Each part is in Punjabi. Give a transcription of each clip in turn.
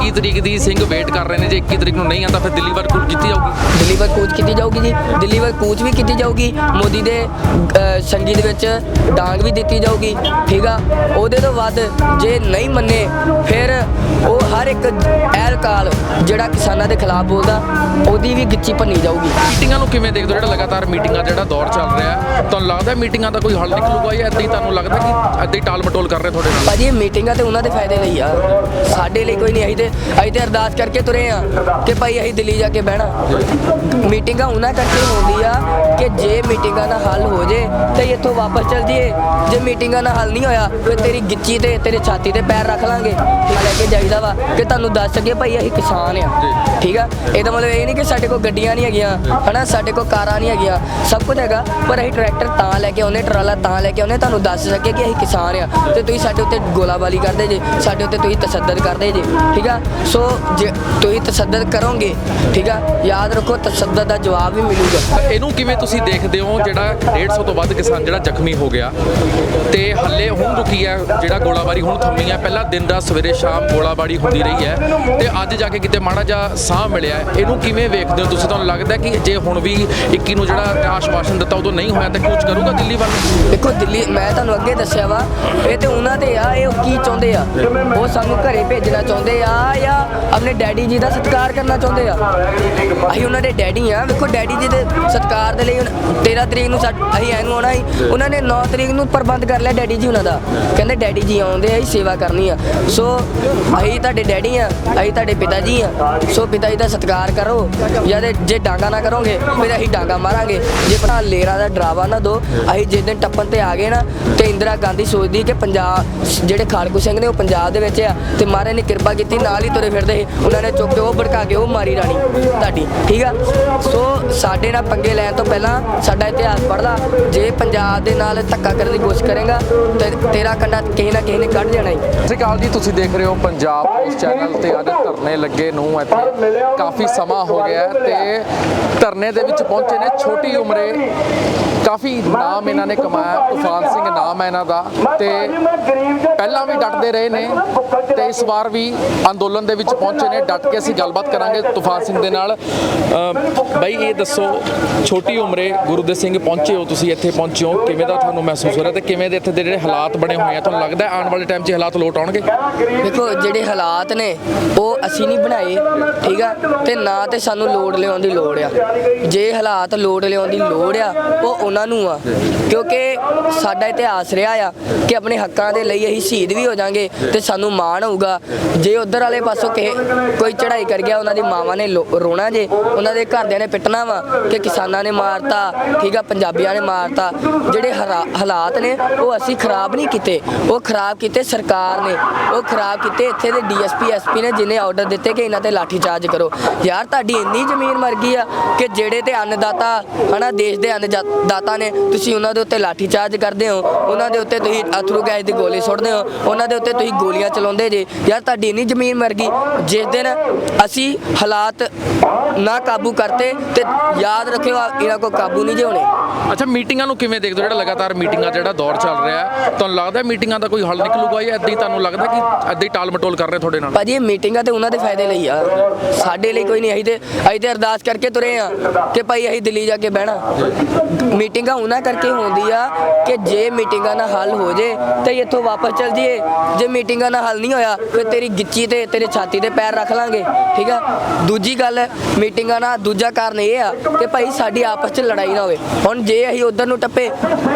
21 ਤਰੀਕ ਦੀ ਸਿੰਘ ਵੇਟ ਕਰ ਰਹੇ ਨੇ ਜੇ 21 ਤਰੀਕ ਨੂੰ ਨਹੀਂ ਆਉਂਦਾ, ਫਿਰ ਦਿੱਲੀ ਵਾਰ ਕੁਲ ਕੀਤੀ ਜਾਊਗੀ। ਦਿੱਲੀ ਵੱਲ ਕੂਚ ਕੀਤੀ ਜਾਊਗੀ ਜੀ। ਦਿੱਲੀ ਵੱਲ ਕੂਚ ਵੀ ਕੀਤੀ ਜਾਊਗੀ। ਮੋਦੀ ਦੇ ਸੰਗੀਤ ਵਿੱਚ ਡਾਂਗ ਵੀ ਦਿੱਤੀ ਜਾਊਗੀ। ਠੀਕ ਆ? ਉਹਦੇ ਤੋਂ ਬਾਅਦ ਜੇ ਨਹੀਂ ਮੰਨੇ, ਫਿਰ ਉਹ ਹਰ ਇੱਕ ਐਲਕਾਲ ਜਿਹੜਾ ਕਿਸਾਨਾਂ ਦੇ ਖਿਲਾਫ ਬੋਲਦਾ, ਉਹਦੀ ਵੀ ਗਿੱਚੀ ਭੰਨੀ ਜਾਊਗੀ। ਮੀਟਿੰਗਾਂ ਨੂੰ ਕਿਵੇਂ ਦੇਖਦੇ ਹੋ? ਜਿਹੜਾ ਲਗਾਤਾਰ ਮੀਟਿੰਗਾਂ ਜਿਹੜਾ ਦੌਰ ਚੱਲ ਰਿਹਾ ਹੈ ਤੁਹਾਨੂੰ ਲੱਗਦਾ ਮੀਟਿੰਗਾਂ ਦਾ ਕੋਈ ਹੱਲ ਨਿਕਲੂਗਾ ਜਾਂ ਏਦਾਂ ਹੀ ਤੁਹਾਨੂੰ ਲੱਗਦਾ ਕਿ ਏਦਾਂ ਹੀ ਟਾਲ ਮਟੋਲ ਕਰ ਰਹੇ ਤੁਹਾਡੇ ਨਾਲ? ਭਾਜੀ ਇਹ ਮੀਟਿੰਗਾਂ ਤੇ ਉਹਨਾਂ ਦੇ ਫਾਇਦੇ ਲਈ ਆ। ਸਾਡੇ ਲਈ ਕੋਈ ਨਹੀਂ ਅਸੀਂ ਤੇ ਅਸੀਂ ਤੇ ਅਰਦਾਸ ਕਰਕੇ ਤੁਰੇ ਆ ਕਿ ਭਾਈ ਅਸੀਂ ਦਿੱਲੀ ਜਾ ਕੇ ਬਹਿਣਾ। ਮੀਟਿੰਗਾਂ ਉਹਨਾਂ ਕਰਕੇ ਹੁੰਦੀ ਆ ਕਿ ਜੇ ਮੀਟਿੰਗਾਂ ਦਾ ਹੱਲ ਹੋ ਜੇ ਤੇ ਇੱਥੋਂ ਵਾਪਸ ਚੱਲ ਜੀਏ ਜੇ ਮੀਟਿੰਗਾਂ ਦਾ ਹੱਲ ਨਹੀਂ ਹੋਇਆ ਫਿਰ ਤੇਰੀ ਗਿੱਚੀ ਤੇ ਤੇਰੇ ਛਾਤੀ ਤੇ ਪੈਰ ਰੱਖ ਲਾਂਗੇ। ਲੈ ਕੇ ਜਾਈਦਾ ਵਾ ਕਿ ਤੁਹਾਨੂੰ ਦੱਸ ਸਕੇ ਭਾਈ ਅਸੀਂ ਕਿਸਾਨ ਆ। ਠੀਕ ਆ? ਇਹਦਾ ਮਤਲਬ ਇਹ ਨਹੀਂ ਕਿ ਸਾਡੇ ਕੋਲ ਗੱਡੀਆਂ ਨਹੀਂ ਹੈਗੀਆਂ, ਹਨਾ? ਸਾਡੇ ਕੋਲ ਕਾਰਾਂ ਨਹੀਂ ਹੈਗੀਆਂ। ਸਭ ਕੁਝ ਹੈਗਾ, ਪਰ ਅਸੀਂ ਟਰੈਕਟਰ ਤਾਂ ਲੈ ਕੇ ਆਉਨੇ ਟਰਾਲਾ ਤਾਂ ਲੈ ਕੇ ਆਉਨੇ ਤੁਹਾਨੂੰ ਦੱਸ ਸਕੇ ਕਿ ਅਸੀਂ ਕਿਸਾਨ ਆ ਤੇ ਤੁਸੀਂ ਸਾਡੇ ਉੱਤੇ ਗੋਲਾਬਾਰੀ ਕਰਦੇ ਜੇ, ਸਾਡੇ ਉੱਤੇ ਤੁਸੀਂ ਤਸੱਦਦ ਕਰਦੇ ਜੇ, ਠੀਕ ਆ? ਸੋ ਜੇ ਤੁਸੀਂ ਤਸੱਦਦ ਕਰੋਗੇ, ਠੀਕ ਆ? ਯਾਦ ਰੱਖੋ, ਤਸੱਦਦ ਦਾ ਜਵਾਬ ਵੀ ਮਿਲੂਗਾ। ਇਹਨੂੰ ਕਿਵੇਂ ਤੁਸੀਂ ਦੇਖਦੇ ਹੋ ਜਿਹੜਾ 150 ਤੋਂ ਵੱਧ ਕਿਸਾਨ ਜਿਹੜਾ ਜ਼ਖਮੀ ਹੋ ਗਿਆ ਤੇ ਹੱਲੇ ਹੁਣ ਰੁਕੀ ਹੈ, ਜਿਹੜਾ ਗੋਲਾਬਾਰੀ ਹੁਣ ਥੰਮੀ ਹੈ? ਪਹਿਲਾਂ ਦਿਨ ਦਾ ਸਵੇਰੇ ਸ਼ਾਮ ਗੋਲਾਬਾਰੀ ਹੁੰਦੀ ਰਹੀ ਹੈ ਤੇ ਅੱਜ ਜਾ ਕੇ ਕਿਤੇ ਮਾੜਾ ਜਿਹਾ ਸਾਹ ਮਿਲਿਆ ਇਹਨੂੰ ਕਿਵੇਂ ਵੇਖਦੇ ਹੋ ਤੁਸੀਂ ਤੁਹਾਨੂੰ ਲੱਗਦਾ ਕਿ ਜੇ ਹੁਣ ਵੀ 21 ਨੂੰ ਜਿਹੜਾ ਆਸ਼ਵਾਸਨ ਦਿੱਤਾ ਉਦੋਂ ਨਹੀਂ ਹੋਇਆ ਤਾਂ ਕੁਝ ਕਰੂਗਾ ਦਿੱਲੀ ਵੱਲ? ਦੇਖੋ ਦਿੱਲੀ, ਮੈਂ ਤੁਹਾਨੂੰ ਅੱਗੇ ਦੱਸਿਆ ਵਾ, ਇਹ ਤੇ ਉਹਨਾਂ ਦੇ ਆ, ਇਹ ਕੀ ਚਾਹੁੰਦੇ ਆ? ਉਹ ਸਾਨੂੰ ਘਰੇ ਭੇਜਣਾ ਚਾਹੁੰਦੇ ਆ ਜਾਂ ਆਪਣੇ ਡੈਡੀ ਜੀ ਦਾ ਸਤਿਕਾਰ ਕਰਨਾ ਚਾਹੁੰਦੇ ਆ? ਅਸੀਂ ਉਹਨਾਂ ਦੇ ਡੈਡੀ ਆ, ਵੇਖੋ ਡੈਡੀ ਜੀ ਦੇ ਸਤਿਕਾਰ ਦੇ ਲਈ ਹੁਣ 13 ਤਰੀਕ ਨੂੰ ਸਾ- ਅਸੀਂ ਐਨੂੰ ਆਉਣਾ ਸੀ। ਉਹਨਾਂ ਨੇ 9 ਤਰੀਕ ਨੂੰ ਪ੍ਰਬੰਧ ਕਰ ਲਿਆ ਡੈਡੀ ਜੀ ਉਹਨਾਂ ਦਾ। ਕਹਿੰਦੇ ਡੈਡੀ ਜੀ ਆਉਂਦੇ ਆ, ਅਸੀਂ ਸੇਵਾ ਕਰਨੀ ਆ। ਸੋ ਅਸੀਂ ਤੁਹਾਡੇ ਡੈਡੀ ਆ, ਅਸੀਂ ਤੁਹਾਡੇ ਪਿਤਾ ਜੀ ਆ। ਸੋ ਪਿਤਾ ਜੀ ਦਾ ਸਤਿਕਾਰ ਕਰੋ ਜਾਂ ਤੇ ਜੇ ਡਾਂਗਾ ਨਾ ਕਰੋਗੇ ਫਿਰ ਅਸੀਂ ਡਾਂਗਾ ਮਾਰਾਂਗੇ। ਜੇ ਭਰਾ ਲੇਰਾ ਦਾ ਡਰਾਵਾ ਨਾ ਦੋ ਅਸੀਂ ਜਿਸ ਦਿਨ ਟੱਪਣ ਤੇ ਆ ਗਏ ਨਾ ਤੇ ਇੰਦਰਾ ਗਾਂਧੀ ਸੋਚਦੀ ਕਿ ਪੰਜਾਬ ਜਿਹੜੇ ਖਾਲਕੂ ਸਿੰਘ ਨੇ ਉਹ ਪੰਜਾਬ ਦੇ ਵਿੱਚ ਆ ਤੇ ਮਹਾਰਾਜ ਨੇ ਕਿਰਪਾ ਕੀਤੀ ਨਾਲ ਹੀ ਤੁਰੇ ਫਿਰਦੇ ਸੀ। ਉਹਨਾਂ ਨੇ ਚੁੱਕ ਕੇ ਉਹ ਭੜਕਾ ਕੇ ਉਹ ਮਾਰੀ ਰਾਣੀ ਤੁਹਾਡੀ ਠੀਕ ਆ? ਸੋ ਸਾਡੇ ਨਾਲ ਪੰਗੇ ਲੈਣ ਤੋਂ ਪਹਿਲਾਂ ਸਾਡਾ ਇਤਿਹਾਸ ਪੜ੍ਹਦਾ ਜੇ ਪੰਜਾਬ ਦੇ ਨਾਲ ਧੱਕਾ ਕਰਨ ਦੀ ਕੋਸ਼ਿਸ਼ ਕਰੇਗਾ ਤੇ ਤੇਰਾ ਕੰਡਾ ਕਿਸੇ ਨਾ ਕਿਸੇ ਨੇ ਕੱਢ ਜਾਣਾ ਹੀ। ਸਤਿ ਸ਼੍ਰੀ ਅਕਾਲ ਜੀ ਤੁਸੀਂ ਦੇਖ ਰਹੇ ਹੋ ਪੰਜਾਬ ਉਸ ਚੈਨਲ ਤੇ ਅੱਜ ਧਰਨੇ ਲੱਗੇ ਨੂੰ ਇੱਥੇ। ਕਾਫੀ ਸਮਾਂ ਹੋ ਗਿਆ ਹੈ ਤੇ ਧਰਨੇ ਦੇ ਵਿੱਚ ਪਹੁੰਚੇ ਨੇ। ਛੋਟੀ ਉਮਰੇ ਕਾਫੀ ਨਾਮ ਇਹਨਾਂ ਨੇ ਕਮਾਇਆ। ਤੂਫਾਨ ਸਿੰਘ ਨਾਮ ਹੈ ਇਹਨਾਂ ਦਾ। ਤੇ ਪਹਿਲਾਂ ਵੀ ਡਟਦੇ ਰਹੇ ਨੇ ਤੇ ਇਸ ਵਾਰ ਵੀ ਅੰਦੋਲਨ ਦੇ ਵਿੱਚ ਪਹੁੰਚੇ ਨੇ। ਡਟ ਕੇ ਅਸੀਂ ਗੱਲਬਾਤ ਕਰਾਂਗੇ ਤੂਫਾਨ ਸਿੰਘ ਦੇ ਨਾਲ। ਬਈ, ਇਹ ਦੱਸੋ, ਛੋਟੀ ਉਮਰੇ ਗੁਰੂ ਦੇ ਸਿੰਘ ਪਹੁੰਚੇ ਹੋ, ਤੁਸੀਂ ਇੱਥੇ ਪਹੁੰਚੇ ਹੋ। ਕਿਵੇਂ ਦਾ ਤੁਹਾਨੂੰ ਮਹਿਸੂਸ ਹੋ ਰਿਹਾ ਤੇ ਕਿਵੇਂ ਦੇ ਇੱਥੇ ਦੇ ਜਿਹੜੇ ਹਾਲਾਤ ਬਣੇ ਹੋਏ ਆ? ਤੁਹਾਨੂੰ ਲੱਗਦਾ ਆਉਣ ਵਾਲੇ ਟਾਈਮ 'ਚ ਹਾਲਾਤ ਲੋਟ ਆਉਣਗੇ? ਦੇਖੋ, ਜਿਹੜੇ ਹਾਲਾਤ ਨੇ, ਉਹ ਅਸੀਂ ਨਹੀਂ ਬਣਾਏ, ਠੀਕ ਆ? ਤੇ ਨਾ ਤੇ ਸਾਨੂੰ ਲੋੜ ਲੋੜ ਲਿਆਉਣ ਦੀ ਲੋੜ ਆ। ਜੇ ਹਾਲਾਤ ਲੋੜ ਲਿਆਉਣ ਦੀ ਲੋੜ ਆ, ਉਹ ਉਹਨਾਂ ਨੂੰ ਆ। ਕਿਉਂਕਿ ਸਾਡਾ ਇਤਿਹਾਸ ਰਿਹਾ ਆ ਕਿ ਆਪਣੇ ਹੱਕਾਂ ਦੇ ਲਈ ਅਸੀਂ ਸ਼ਹੀਦ ਵੀ ਹੋ ਜਾਾਂਗੇ ਤੇ ਸਾਨੂੰ ਮਾਣ ਹੋਊਗਾ। ਜੇ ਉਧਰ ਵਾਲੇ ਪਾਸੋਂ ਕਿਸੇ ਕੋਈ ਚੜ੍ਹਾਈ ਕਰ ਗਿਆ, ਉਹਨਾਂ ਦੀ ਮਾਵਾਂ ਨੇ ਲੋ- ਰੋਣਾ ਜੇ, ਉਹਨਾਂ ਦੇ ਘਰਦਿਆਂ ਨੇ ਪਿੱਟਣਾ ਵਾ ਕਿ ਕਿਸਾਨਾਂ ਨੇ ਮਾਰਤਾ, ਠੀਕ ਆ, ਪੰਜਾਬੀਆਂ ਨੇ ਮਾਰਤਾ। ਜਿਹੜੇ ਹਾਲਾ- ਹਾਲਾਤ ਨੇ, ਉਹ ਅਸੀਂ ਖਰਾਬ ਨਹੀਂ ਕੀਤੇ। ਉਹ ਖਰਾਬ ਕੀਤੇ ਸਰਕਾਰ ਨੇ। ਉਹ ਖਰਾਬ ਕੀਤੇ ਇੱਥੇ ਦੇ ਡੀਐਸਪੀ ਐਸਪੀ ਨੇ, ਜਿਨੇ ਆਰਡਰ ਦਿੱਤੇ ਕਿ ਇਹਨਾਂ ਤੇ ਲਾਠੀ ਚਾਰਜ ਕਰੋ। ਯਾਰ, ਤੁਹਾਡੀ ਇੰਨੀ ਜ਼ਮੀਨ ਮਰ ਗਈ ਆ ਕਿ ਜਿਹੜੇ ਤੇ ਅੰਨਦਾਤਾ ਹਨਾ ਦੇਸ਼ ਦੇ ਅੰਨਦਾਤਾ ਨੇ ਤੁਸੀਂ ਉਹਨਾਂ ਦੇ ਉੱਤੇ ਲਾਠੀ ਚਾਰਜ ਕਰਦੇ ਹੋ ਉਹਨਾਂ ਦੇ ਉੱਤੇ ਤੁਸੀਂ ਅਥਰੂ ਗੈਸ ਦੀ ਗੋਲੀ ਸੁੱਟਦੇ ਹੋ ਉਹਨਾਂ ਦੇ ਉੱਤੇ ਤੁਸੀਂ ਗੋਲੀਆਂ ਚਲਾਉਂਦੇ ਜੇ। ਯਾਰ ਤੁਹਾਡੀ ਇੰਨੀ ਜ਼ਮੀਨ ਮਰ ਗਈ ਜਿਸ ਦਿਨ ਅਸੀਂ ਹਾਲਾਤ ਨਾ ਕਾਬੂ ਕਰਤੇ ਤੇ ਯਾਦ ਰੱਖਿਓ ਇਹਨਾਂ ਕੋ ਕਾਬੂ ਨਹੀਂ ਜੇ ਹੋਣੇ। ਅੱਛਾ ਮੀਟਿੰਗਾਂ ਨੂੰ ਕਿਵੇਂ ਦੇਖਦੇ ਹੋ? ਜਿਹੜਾ ਲਗਾਤਾਰ ਮੀਟਿੰਗਾਂ ਜਿਹੜਾ ਦੌਰ ਚੱਲ ਰਿਹਾ ਤੁਹਾਨੂੰ ਲੱਗਦਾ ਮੀਟਿੰਗਾਂ ਦਾ ਕੋਈ ਹੱਲ ਨਿਕਲੂਗਾ ਜਾਂ ਹੀ ਤੁਹਾਨੂੰ ਲੱਗਦਾ ਕਿ ਏਦਾਂ ਹੀ ਟਾਲ ਮਟੋਲ ਕਰ ਰਹੇ ਤੁਹਾਡੇ ਨਾਲ? ਭਾਜੀ ਇਹ ਮੀਟਿੰਗਾਂ ਤੇ ਉਹਨਾਂ ਦੇ ਫਾਇਦੇ ਲਈ ਆ। ਸਾਡੇ ਲਈ ਕੋਈ ਨਹੀਂ ਅਸੀਂ ਤੇ ਅਸੀਂ ਤੇ ਅਰਦਾਸ ਕਰਕੇ ਤੁਰੇ ਆ ਕਿ ਭਾਈ ਅਸੀਂ ਦਿੱਲੀ ਜਾ ਕੇ ਬਹਿਣਾ। ਮੀਟਿੰਗਾਂ ਉਹਨਾਂ ਕਰਕੇ ਹੁੰਦੀ ਆ ਕਿ ਜੇ ਮੀਟਿੰਗਾਂ ਨਾਲ ਹੱਲ ਹੋ ਜੇ ਤੇ ਇੱਥੋਂ ਵਾਪਸ ਚੱਲ ਜੀਏ ਜੇ ਮੀਟਿੰਗਾਂ ਨਾਲ ਹੱਲ ਨਹੀਂ ਹੋਇਆ ਫਿਰ ਤੇਰੀ ਗਿੱਚੀ ਤੇ ਤੇਰੇ ਛਾਤੀ ਤੇ ਪੈਰ ਰੱਖ ਲਾਂਗੇ ਠੀਕ ਆ? ਦੂਜੀ ਗੱਲ ਮੀਟਿੰਗਾਂ ਨਾਲ ਦੂਜਾ ਕਾਰਨ ਇਹ ਆ ਕਿ ਭਾਈ ਸਾਡੀ ਆਪਸ 'ਚ ਲੜਾਈ ਨਾ ਹੋਵੇ। ਹੁਣ ਜੇ ਅਸੀਂ ਉਧਰ ਨੂੰ ਟੱਪੇ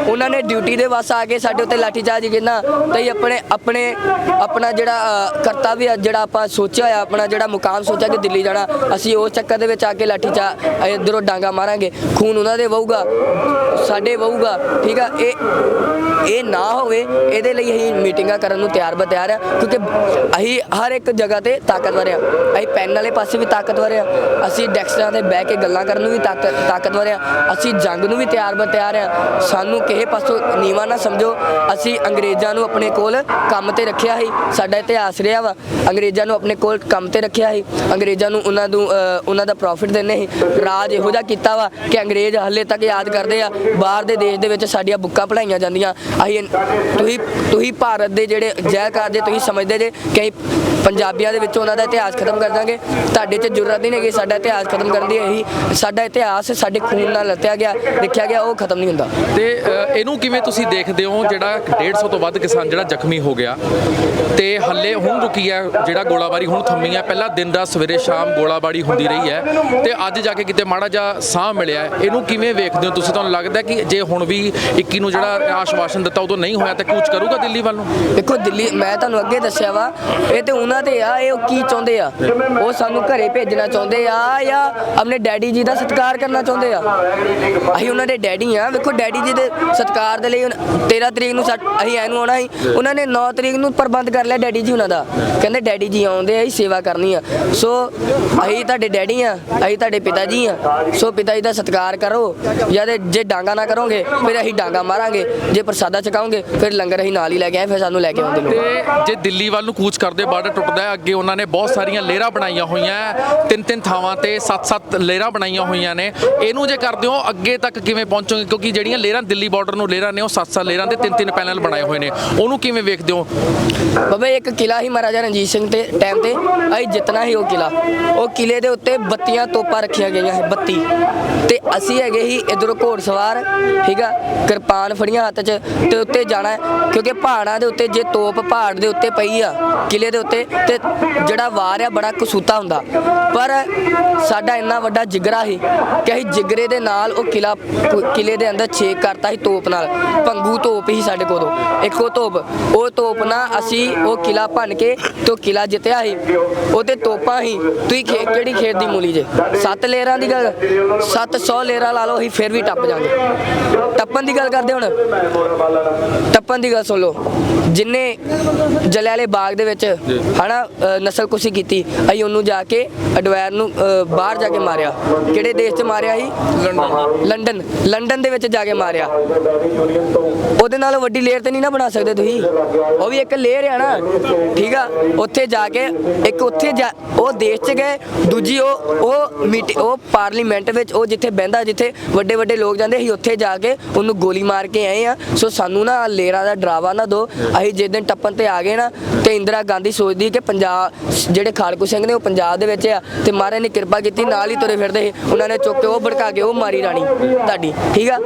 ਉਹਨਾਂ ਨੇ ਡਿਊਟੀ ਦੇ ਵਸ ਆ ਕੇ ਸਾਡੇ ਉੱਤੇ ਲਾਠੀਚਾਰਜ ਕੀਤਾ ਤੇ ਅਸੀਂ ਆਪਣੇ ਆਪਣੇ ਆਪਣਾ ਜਿਹੜਾ ਅ, ਕਰਤੱਵ ਆ ਜਿਹੜਾ ਆਪਾਂ ਸੋਚਿਆ ਹੋਇਆ ਆਪਣਾ ਜਿਹੜਾ ਮੁਕਾਮ ਸੋਚਿਆ ਕਿ ਦਿੱਲੀ ਜਾਣਾ ਅਸੀਂ ਉਸ ਚੱਕਰ ਦੇ ਵਿੱਚ ਆ ਕੇ ਲਾਠੀ ਚਾ ਇਧਰੋਂ ਡਾਂਗਾ ਮਾਰਾਂਗੇ, ਖੂਨ ਉਹਨਾਂ ਦੇ ਵਹੂਗਾ, ਸਾਡੇ ਵਹੂਗਾ, ਠੀਕ ਆ? ਇਹ ਇਹ ਨਾ ਹੋਵੇ, ਇਹਦੇ ਲਈ ਅਸੀਂ ਮੀਟਿੰਗਾਂ ਕਰਨ ਨੂੰ ਤਿਆਰ ਬਤਿਆਰ ਆ, ਕਿਉਂਕਿ ਅਸੀਂ ਹਰ ਇੱਕ ਜਗ੍ਹਾ ਤੇ ਤਾਕਤਵਰ ਆ। ਅਸੀਂ ਪੈਨ ਵਾਲੇ ਪਾਸੇ ਵੀ ਤਾਕਤਵਰ ਆ, ਅਸੀਂ ਡੈਸਕਾਂ ਤੇ ਬਹਿ ਕੇ ਗੱਲਾਂ ਕਰਨ ਨੂੰ ਵੀ ਤਾਕਤ ਤਾਕਤਵਰ ਆ, ਅਸੀਂ ਜੰਗ ਨੂੰ ਵੀ ਤਿਆਰ ਬਤਿਆਰ ਆ। ਸਾਨੂੰ ਕਿਸੇ ਪਾਸੋਂ ਨੀਵਾ ਨਾ ਸਮਝੋ, ਅਸੀਂ ਅੰਗਰੇਜ਼ਾਂ ਨੂੰ ਆਪਣੇ ਕੋਲ ਕੰਮ ਤੇ ਰੱਖਿਆ ਸੀ, ਸਾਡਾ ਇਤਿਹਾਸ ਰਿਹਾ ਵਾ, ਅੰਗਰੇਜ਼ਾਂ ਨੂੰ ਆਪਣੇ ਕੋਲ ਕੰਮ ਤੇ ਰੱਖਿਆ ਸੀ, ਅੰਗਰੇਜ਼ਾਂ ਨੂੰ ਉਹਨਾਂ ਨੂੰ ਉਹਨਾਂ ਦਾ ਪ੍ਰੋਫਿਟ ਦਿੰਦੇ ਸੀ ਰਾਜ ਇਹੋ ਜਿਹਾ ਕੀਤਾ ਵਾ ਕਿ ਅੰਗਰੇਜ਼ ਹੱਲੇ ਤੱਕ ਯਾਦ ਕਰਦੇ ਆ, ਬਾਹਰ ਦੇ ਦੇਸ਼ ਦੇ ਵਿੱਚ ਸਾਡੀਆਂ ਬੁੱਕਾਂ ਪੜਾਈਆਂ ਜਾਂਦੀਆਂ। ਅਸੀਂ ਤੁਸੀਂ ਤੁਸੀਂ ਭਾਰਤ ਦੇ ਜਿਹੜੇ ਜੈਕਾਰ ਜੇ ਤੁਸੀਂ ਸਮਝਦੇ ਜੇ ਕਿ ਅਸੀਂ ਪੰਜਾਬੀਆਂ ਦੇ ਵਿੱਚੋਂ ਉਹਨਾਂ ਦਾ ਇਤਿਹਾਸ ਖਤਮ ਕਰ ਦਾਂਗੇ, ਤੁਹਾਡੇ 'ਚ ਜ਼ਰੂਰਤ ਨਹੀਂ ਹੈਗੀ, ਸਾਡਾ ਇਤਿਹਾਸ ਖਤਮ ਕਰਨ ਦੀ ਇਹੀ ਸਾਡਾ ਇਤਿਹਾਸ ਸਾਡੇ ਖੂਨ ਨਾਲ ਲੱਤਿਆ ਗਿਆ ਲਿਖਿਆ ਗਿਆ, ਉਹ ਖਤਮ ਨਹੀਂ ਹੁੰਦਾ। ਤੇ ਇਹਨੂੰ ਕਿਵੇਂ ਤੁਸੀਂ ਦੇਖਦੇ ਹੋ? ਜਿਹੜਾ 150 ਤੋਂ ਵੱਧ ਕਿਸਾਨ ਜਿਹੜਾ ਜ਼ਖਮੀ ਹੋ ਗਿਆ, ਤੇ ਹੱਲੇ ਹੁਣ ਰੁਕੀ ਹੈ ਜਿਹੜਾ ਗੋਲਾਬਾਰੀ ਹੁਣ ਥੰਮੀ ਹੈ। ਪਹਿਲਾਂ ਦਿਨ ਦਾ ਸਵੇਰੇ ਸ਼ਾਮ ਗੋਲਾਬਾਰੀ ਹੁੰਦੀ ਰਹੀ ਹੈ। ਤੇ ਅੱਜ ਜਾ ਕੇ ਕਿਤੇ ਮਾੜਾ ਜਿਹਾ ਸਾਹ ਮਿਲਿਆ ਇਹਨੂੰ ਕਿਵੇਂ ਵੇਖਦੇ ਹੋ ਤੁਸੀਂ? ਤੁਹਾਨੂੰ ਲੱਗਦਾ ਕਿ ਜੇ ਹੁਣ ਵੀ 21 ਨੂੰ ਜਿਹੜਾ ਆਸ਼ਵਾਸਨ ਦਿੱਤਾ ਉਦੋਂ ਨਹੀਂ ਹੋਇਆ ਤਾਂ ਕੂਚ ਕਰੂਗਾ ਦਿੱਲੀ ਵੱਲ ਨੂੰ? ਦੇਖੋ, ਦਿੱਲੀ ਮੈਂ ਤੁਹਾਨੂੰ ਅੱਗੇ ਦੱਸਿਆ ਵਾ, ਇਹ ਤੇ ਉਹਨਾਂ ਤੇ ਆ, ਇਹ ਕੀ ਚਾਹੁੰਦੇ ਆ? ਉਹ ਸਾਨੂੰ ਘਰੇ ਭੇਜਣਾ ਚਾਹੁੰਦੇ ਆ ਜਾਂ ਆਪਣੇ ਡੈਡੀ ਜੀ ਦਾ ਸਤਿਕਾਰ ਕਰਨਾ ਚਾਹੁੰਦੇ ਆ? ਅਸੀਂ ਉਹਨਾਂ ਦੇ ਡੈਡੀ ਆ। ਵੇਖੋ, ਡੈਡੀ ਜੀ ਦੇ ਸਤਿਕਾਰ ਦੇ ਲਈ ਹੁਣ 13 ਤਰੀਕ ਨੂੰ ਸਾ- ਅਸੀਂ ਐਨੂੰ ਆਉਣਾ ਸੀ। ਉਹਨਾਂ ਨੇ 9 ਤਰੀਕ ਨੂੰ ਪ੍ਰਬੰਧ ਕਰ ਲਿਆ ਡੈਡੀ ਜੀ ਉਹਨਾਂ ਦਾ। ਕਹਿੰਦੇ ਡੈਡੀ ਜੀ ਆਉਂਦੇ ਆ, ਅਸੀਂ ਸੇਵਾ ਕਰਨੀ ਆ। ਸੋ ਅਸੀਂ ਤੁਹਾਡੇ ਡੈਡੀ ਆ। ਅਸੀਂ ਤੁਹਾਡੇ ਪਿਤਾ ਜੀ ਆ। ਸੋ ਪਿਤਾ ਜੀ ਦਾ ਸਤਿਕਾਰ ਕਰੋ। ਜਾਂ ਤੇ ਜੇ ਡਾਂਗਾ ਨਾ ਕਰੋਗੇ ਫਿਰ ਅਸੀਂ ਡਾਂਗਾ ਮਾਰਾਂਗੇ। ਜੇ ਪ੍ਰਸਾਦਾ ਛਕਾਓਗੇ ਫਿਰ ਲੰਗਰ ਅਸੀਂ ਨਾਲ ਹੀ ਲੈ ਕੇ ਆਏ ਫਿਰ ਸਾਨੂੰ ਲੈ ਕੇ ਆਉਂਦੇ ਲੋਕ। ਤੇ ਜੇ ਦਿੱਲੀ ਵੱਲ ਨੂੰ ਕੂਚ ਕਰਦੇ ਬਾਰਡਰ ਟੁੱਟਦਾ ਹੈ ਅੱਗੇ ਉਹਨਾਂ ਨੇ ਬਹੁਤ ਸਾਰੀਆਂ ਲੇਅਰਾਂ ਬਣਾਈਆਂ ਹੋਈਆਂ ਹੈ। ਤਿੰਨ ਤਿੰਨ ਥਾਵਾਂ ਤੇ ਸੱਤ ਸੱਤ ਲੇਅਰਾਂ ਬਣਾਈਆਂ ਹੋਈਆਂ ਨੇ। ਇਹਨੂੰ ਜੇ ਕਰਦੇ ਹੋ ਅੱਗੇ ਤੱਕ ਕਿਵੇਂ ਪਹੁੰਚੋਗੇ? ਕਿਉਂਕਿ ਜਿਹੜੀਆਂ ਲੇਅਰਾਂ ਦਿੱਲੀ ਬਾਰਡਰ ਨੂੰ ਲੇਅਰਾਂ ਨੇ ਉਹ ਸੱਤ ਸੱਤ ਲੇਅਰਾਂ ਦੇ ਤਿੰਨ ਤਿੰਨ ਪੈਨਲ ਬਣਾਏ ਹੋਏ ਨੇ। ਉਹਨੂੰ ਕਿਵੇਂ ਵੇਖਦੇ ਹੋ? ਬਾਬਾ ਇੱਕ ਕਿਲਾ ਹੀ ਮਹਾਰਾਜਾ ਰਣਜੀਤ ਸਿੰਘ ਤੇ ਟਾਈਮ ਤੇ। ਅਸੀਂ ਜਿੱਤਣਾ ਹੀ ਉਹ ਕਿਲਾ। ਉਹ ਕਿਲੇ ਦੇ ਉੱਤੇ ਬੱਤੀਆਂ ਤੋਪਾਂ ਰੱਖੀਆਂ ਗਈਆਂ ਹੈ 32 ਤੇ ਅਸੀਂ ਹੈਗੇ ਹੀ ਇਧਰੋਂ ਘੋੜਸਵਾਰ, ਠੀਕ ਆ ਕਿਰਪਾਨ ਫੜੀਆਂ ਹੱਥ 'ਚ, ਤੇ ਉੱਤੇ ਜਾਣਾ ਕਿਉਂਕਿ ਪਹਾੜਾਂ ਦੇ ਉੱਤੇ ਜੇ ਤੋਪ ਪਹਾੜ ਦੇ ਉੱਤੇ ਪਈ ਆ, ਕਿਲੇ ਦੇ ਉੱਤੇ, ਤੇ ਜਿਹੜਾ ਵਾਰ ਆ ਬੜਾ ਕਸੂਤਾ ਹੁੰਦਾ। ਪਰ ਸਾਡਾ ਇੰਨਾ ਵੱਡਾ ਜਿਗਰਾ ਸੀ ਕਿ ਅਸੀਂ ਜਿਗਰੇ ਦੇ ਨਾਲ ਉਹ ਕਿਲਾ, ਕਿਲੇ ਦੇ ਅੰਦਰ ਛੇਕ ਕਰਤਾ ਸੀ ਤੋਪ ਨਾਲ। ਪੰਗੂ ਤੋਪ ਹੀ ਸਾਡੇ ਕੋਲੋਂ। ਉਦੋਂ। ਇੱਕੋ ਤੋਪ। ਉਹ ਤੋਪ ਨਾਲ ਅਸੀਂ ਉਹ ਕਿਲਾ ਭੰਨ ਕੇ ਤੇ ਉਹ ਕਿਲਾ ਜਿੱਤਿਆ ਸੀ। ਉਹਦੇ ਤੋਪਾਂ ਹੀ ਤੁਸੀਂ ਖੇ ਕਿਹੜੀ ਖੇਤ ਦੀ ਮੂਲੀ ਜੇ? ਸੱਤ ਲੇਅਰਾਂ ਦੀ ਗੱਲ 700 ਲੇਅਰਾਂ ਲਾ ਲਓ ਅਸੀਂ ਫਿਰ ਵੀ ਟੱਪ ਜਾਾਂਗੇ। ਟੱਪਣ ਦੀ ਗੱਲ ਕਰਦੇ ਹੁਣ। ਟੱਪਣ ਦੀ ਗੱਲ ਸੁਣ ਲਓ। ਜਿੰਨੇ ਜਲਿਆਲੇ ਬਾਗ ਦੇ ਵਿੱਚ ਹਨਾ ਨਸਲ ਕੁਸ਼ੀ ਕੀਤੀ ਅਸੀਂ ਉਹਨੂੰ ਜਾ ਕੇ ਅਡਵਾਇਰ ਨੂੰ ਬਾਹਰ ਜਾ ਕੇ ਮਾਰਿਆ। ਕਿਹੜੇ ਦੇਸ਼ 'ਚ ਮਾਰਿਆ ਸੀ ਲੰਡਨ। ਲੰਡਨ। ਦੇ ਵਿੱਚ ਜਾ ਕੇ ਮਾਰਿਆ। ਉਹਦੇ ਨਾਲ ਵੱਡੀ ਲੇਅਰ ਤੇ ਨਹੀਂ ਨਾ ਬਣਾ ਸਕਦੇ ਤੁਸੀਂ? ਉਹ ਵੀ ਇੱਕ ਲੇਅਰ ਆ ਨਾ। ਠੀਕ ਆ? ਉੱਥੇ ਜਾ ਕੇ ਇੱਕ ਉੱਥੇ ਉਹ ਦੇਸ਼ 'ਚ ਗਏ ਦੂਜੀ ਉਹ ਉਹ ਮੀਟ, ਉਹ ਪਾਰਲੀਮੈਂਟ ਵਿੱਚ, ਉਹ ਜਿੱਥੇ ਬਹਿੰਦਾ, ਜਿੱਥੇ ਵੱਡੇ ਵੱਡੇ ਲੋਕ ਜਾਂਦੇ ਸੀ ਉੱਥੇ ਜਾ ਕੇ ਉਹਨੂੰ ਗੋਲੀ ਮਾਰ ਕੇ ਆਏ ਆ ਸੋ ਸਾਨੂੰ ਨਾ ਲੇਅਰਾਂ ਦਾ ਡਰਾਵਾ ਨਾ ਦੋ ਅਸੀਂ ਜਿਸ ਦਿਨ ਟੱਪਣ ਤੇ ਆ ਗਏ ਨਾ, ਤੇ ਇੰਦਰਾ ਗਾਂਧੀ ਸੋਚਦੀ ਕਿ ਪੰਜਾਬ ਜਿਹੜੇ ਖਾਲਕੂ ਸਿੰਘ ਨੇ, ਉਹ ਪੰਜਾਬ ਦੇ ਵਿੱਚ ਆ, ਤੇ ਮਹਾਰਾਜ ਨੇ ਕਿਰਪਾ ਕੀਤੀ, ਨਾਲ ਹੀ ਤੁਰੇ ਫਿਰਦੇ ਸੀ। ਉਹਨਾਂ ਨੇ ਚੁੱਕ ਕੇ ਉਹ ਭੜਕਾ ਕੇ ਉਹ ਮਾਰੀ ਰਾਣੀ ਤੁਹਾਡੀ, ਠੀਕ ਆ?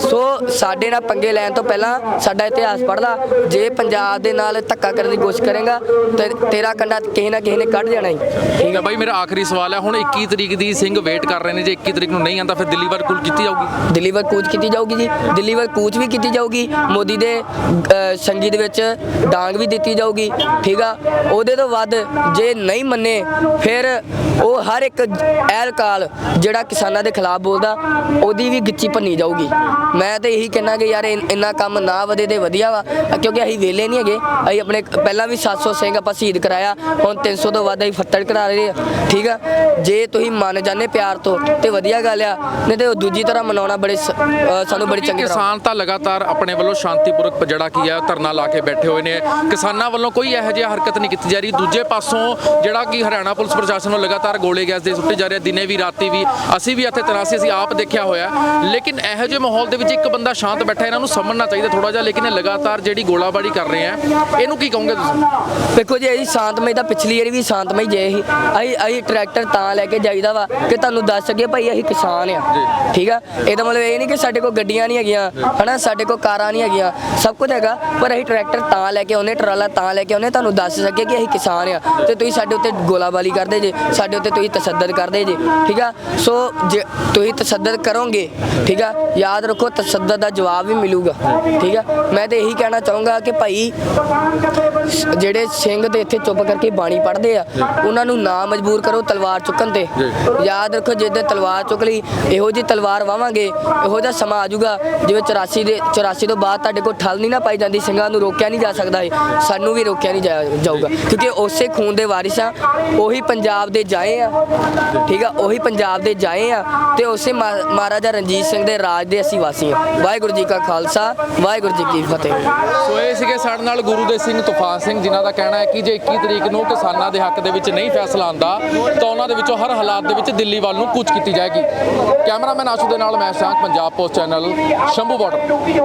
ਸੋ ਸਾਡੇ ਨਾਲ ਪੰਗੇ ਲੈਣ ਤੋਂ ਪਹਿਲਾਂ ਸਾਡਾ ਇਤਿਹਾਸ ਪੜਦਾ ਜੇ ਪੰਜਾਬ ਦੇ ਨਾਲ ਧੱਕਾ ਕਰਨ ਦੀ ਕੋਸ਼ਿਸ਼ ਕਰੇਗਾ, ਤੇ ਤੇਰਾ ਕੰਡਾ ਕਿਸੇ ਨਾ ਕਿਸੇ ਨੇ ਕੱਢ ਜਾਣਾ ਹੀ। ਠੀਕ ਹੈ ਬਾਈ, ਮੇਰਾ ਆਖਰੀ ਸਵਾਲ ਹੈ, ਹੁਣ 21 ਤਰੀਕ ਦੀ ਸਿੰਘ ਵੇਟ ਕਰ ਰਹੇ ਨੇ, ਜੇ 21 ਤਰੀਕ ਨੂੰ ਨਹੀਂ ਆਂਦਾ ਫਿਰ ਦਿੱਲੀ ਵੱਲ ਕੁਲ ਕੀਤੀ ਜਾਊਗੀ? ਦਿੱਲੀ ਵੱਲ ਕੂਚ ਕੀਤੀ ਜਾਊਗੀ ਜੀ। ਦਿੱਲੀ ਵੱਲ ਕੂਚ ਵੀ ਕੀਤੀ ਜਾਊਗੀ। ਮੋਦੀ ਦੇ ਸੰਗੀ ਦੇ ਵਿੱਚ ਡਾਂਗ ਵੀ ਦਿੱਤੀ ਜਾਊਗੀ। ਠੀਕ ਆ? ਉਹਦੇ ਤੋਂ ਵੱਧ ਜੇ ਨਹੀਂ ਮੰਨੇ, ਫਿਰ ਉਹ ਹਰ ਇੱਕ ਐਲਕਾਲ ਜਿਹੜਾ ਕਿਸਾਨਾਂ ਦੇ ਖਿਲਾਫ ਬੋਲਦਾ, ਉਹਦੀ ਵੀ ਗਿੱਚੀ ਭੰਨੀ ਜਾਊਗੀ। ਮੈਂ ਤਾਂ ਇਹੀ ਕਹਿਣਾ ਕਿ ਯਾਰ, ਇੰਨਾ ਕੰਮ ਨਾ ਵਧੇ ਤੇ ਵਧੀਆ ਵਾ। ਕਿਉਂਕਿ ਅਸੀਂ ਵੇਲੇ ਨਹੀਂ ਹੈਗੇ। ਅਸੀਂ ਆਪਣੇ ਪਹਿਲਾਂ ਵੀ 700 ਸਿੰਘ ਆਪਾਂ ਸ਼ਹੀਦ ਕਰਾਇਆ, ਹੁਣ 300 ਤੋਂ ਵੱਧ ਅਸੀਂ ਫੱਟੜ ਕਰਾ ਰਹੇ ਆ। ਠੀਕ ਆ? ਜੇ ਤੁਸੀਂ ਮੰਨ ਜਾਂਦੇ ਪਿਆਰ ਤੋਂ ਤੇ ਵਧੀਆ ਗੱਲ ਆ ਨਹੀਂ ਤੇ ਉਹ ਦੂਜੀ ਤਰ੍ਹਾਂ ਮਨਾਉਣਾ ਬੜੇ ਸ- ਅ, ਸਾਨੂੰ ਬੜੀ ਚੰਗੀ ਤਰ੍ਹਾਂ ਕਿਸਾਨ ਤਾਂ ਲਗਾਤਾਰ ਆਪਣੇ ਵੱਲੋਂ ਸ਼ਾਂਤੀਪੂਰਕ ਜਿਹੜਾ ਕੀ ਹੈ ਧਰਨਾ ਲਾ ਕੇ ਬੈਠੇ ਹੋਏ ਨੇ। ਕਿਸਾਨਾਂ ਵੱਲੋਂ ਕੋਈ ਇਹੋ ਜਿਹੀ ਹਰਕਤ ਨਹੀਂ ਕੀਤੀ ਜਾ ਰਹੀ। ਦੂਜੇ ਪਾਸੋਂ ਜਿਹੜਾ ਕਿ ਹਰਿਆਣਾ ਪੁਲਿਸ ਪ੍ਰਸ਼ਾਸਨ ਨੂੰ ਲਗਾਤਾਰ ਗੋਲੇ ਗੈਸ ਦੇ ਸੁੱਟੇ ਜਾ ਰਹੇ ਦਿਨੇ ਵੀ ਰਾਤੀ ਵੀ ਅਸੀਂ ਵੀ ਇੱਥੇ ਤਨਾਸੀ ਅਸੀਂ ਆਪ ਦੇਖਿਆ ਹੋਇਆ ਲੇਕਿਨ ਇਹੋ ਜਿਹੇ ਮਾਹੌਲ ਦੇ ਵਿੱਚ ਇੱਕ ਬੰਦਾ ਸ਼ਾਂਤ ਬੈਠਾ ਇਹਨਾਂ ਨੂੰ ਸਮਝਣਾ ਚਾਹੀਦਾ ਥੋੜਾ ਜਿਹਾ ਲੇਕਿਨ ਇਹ ਲਗਾਤਾਰ ਜਿਹੜੀ ਗੋਲਾਬਾਰੀ ਕਰ ਰਹੇ ਆ ਇਹਨੂੰ ਕੀ ਕਹੋਗੇ ਤੁਸੀਂ? ਵੇਖੋ ਜੀ ਅਸੀਂ ਸ਼ਾਂਤਮਈ ਤਾਂ ਪਿਛਲੀ ਵਾਰੀ ਵੀ ਸ਼ਾਂਤਮਈ ਜੇ ਸੀ। ਅਸੀਂ ਅਸੀਂ ਟਰੈਕਟਰ ਤਾਂ ਲੈ ਕੇ ਜਾਈਦਾ ਵਾ ਕਿ ਤੁਹਾਨੂੰ ਦੱਸ ਸਕੀਏ ਭਾਈ ਅਸੀਂ ਕਿਸਾਨ ਆ। ਠੀਕ ਆ? ਇਹਦਾ ਮਤਲਬ ਇਹ ਨਹੀਂ ਕਿ ਸਾਡੇ ਕੋਲ ਗੱਡੀਆਂ ਨਹੀਂ ਹੈਗੀਆਂ ਹਨਾ? ਸਾਡੇ ਕੋਲ ਕਾਰਾਂ ਨਹੀਂ ਹੈਗੀਆਂ ਸਭ ਕੁਝ ਹੈਗਾ। ਪਰ ਅਸੀਂ ਟਰੈਕਟਰ ਤਾਂ ਲੈ ਕੇ ਆਉਨੇ ਟਰਾਲਾ ਤਾਂ ਲੈ ਕੇ ਆਉਨੇ ਤੁਹਾਨੂੰ ਦੱਸ ਸਕੀਏ ਕਿ ਅਸੀਂ ਕਿਸਾਨ ਆ ਤੇ ਤੁਸੀਂ ਸਾਡੇ ਉੱਤੇ ਗੋਲਾਬਾਰੀ ਕਰਦੇ ਜੇ ਸਾਡੇ ਉੱਤੇ ਤੁਸੀਂ ਤਸੱਦਦ ਕਰਦੇ ਜੇ ਠੀਕ ਆ? ਸੋ ਜੇ ਤੁਸੀਂ ਤਸੱਦਦ ਕਰੋਗੇ ਠੀਕ ਆ? ਯਾਦ ਰੱਖੋ ਤਸੱਦਦ ਦਾ ਜਵਾਬ ਵੀ ਮਿਲੂਗਾ ਠੀਕ ਆ? ਮੈਂ ਤੇ ਇਹੀ ਕਹਿਣਾ ਚਾਹੂੰਗਾ ਕਿ ਭਾਈ ਜਿਹੜੇ ਸਿੰਘ ਤੇ ਇੱਥੇ ਚੁੱਪ ਕਰਕੇ ਬਾਣੀ ਪੜ੍ਹਦੇ ਆ ਉਹਨਾਂ ਨੂੰ ਨਾ ਮਜਬੂਰ ਕਰੋ ਤਲਵਾਰ ਚੁੱਕਣ ਤੇ। ਯਾਦ ਰੱਖੋ ਜਿੱਦਾਂ ਤਲਵਾਰ ਚੁੱਕ ਲਈ, ਇਹੋ ਜੀ ਤਲਵਾਰ ਵਾਵਾਂਗੇ, ਇਹੋ ਜਿਹਾ ਸਮਾਂ ਆ ਜਾਊਗਾ, ਜਿਵੇਂ 84 ਦੇ 84 ਤੋਂ ਬਾਅਦ ਤੁਹਾਡੇ ਕੋਲ ਠੱਲ ਨਹੀਂ ਨਾ ਪਾਈ ਜਾਂਦੀ, ਸਿੰਘਾਂ ਨੂੰ ਰੋਕਿਆ ਨਹੀਂ ਜਾ ਸਕਦਾ ਇਹ, ਸਾਨੂੰ ਵੀ ਰੋਕਿਆ ਨਹੀਂ ਜਾ- ਜਾਊਗਾ, ਕਿਉਂਕਿ ਉਸੇ ਖੂਨ ਦੇ ਵਾਰਿਸ ਆ, ਉਹੀ ਪੰਜਾਬ ਦੇ ਜਾਏ ਆ, ਠੀਕ ਆ, ਉਹੀ ਪੰਜਾਬ ਦੇ ਜਾਏ ਆ, ਤੇ ਉਸੇ ਮਹਾ- ਮਹਾਰਾਜਾ ਰਣਜੀਤ ਸਿੰਘ ਦੇ ਰਾਜ ਦੇ ਅਸੀਂ ਵਾਸੀ ਆ। ਵਾਹਿਗੁਰੂ ਜੀ ਕਾ ਖਾਲਸਾ, ਵਾਹਿਗੁਰੂ ਜੀ ਕੀ ਫਤਿਹ। ਸੋ ਇਹ ਸੀਗੇ ਸਾਡੇ ਨਾਲ ਗੁਰੂ ਦੇ ਸਿੰਘ ਤੂਫਾਨ ਸਿੰਘ, ਜਿਨ੍ਹਾਂ ਦਾ ਕਹਿਣਾ ਹੈ ਕਿ ਜੇ 21 ਤਰੀਕ ਨੂੰ ਕਿਸਾਨਾਂ ਦੇ ਹੱਕ ਦੇ ਵਿੱਚ ਨਹੀਂ ਫੈਸਲਾ ਆਂਦਾ ਤਾਂ ਉਹਨਾਂ ਦੇ ਵਿੱਚੋਂ ਹਰ ਹਾਲਾਤ ਦੇ ਵਿੱਚ ਦਿੱਲੀ ਵੱਲ ਨੂੰ ਕੂਚ ਕੀਤੀ ਜਾਏਗੀ। ਕੈਮਰਾਮੈਨ ਆਸ਼ੂ ਦੇ ਨਾਲ ਮੈਂ ਸ਼ਾਂਤ, Punjab post channel, Shambhu border.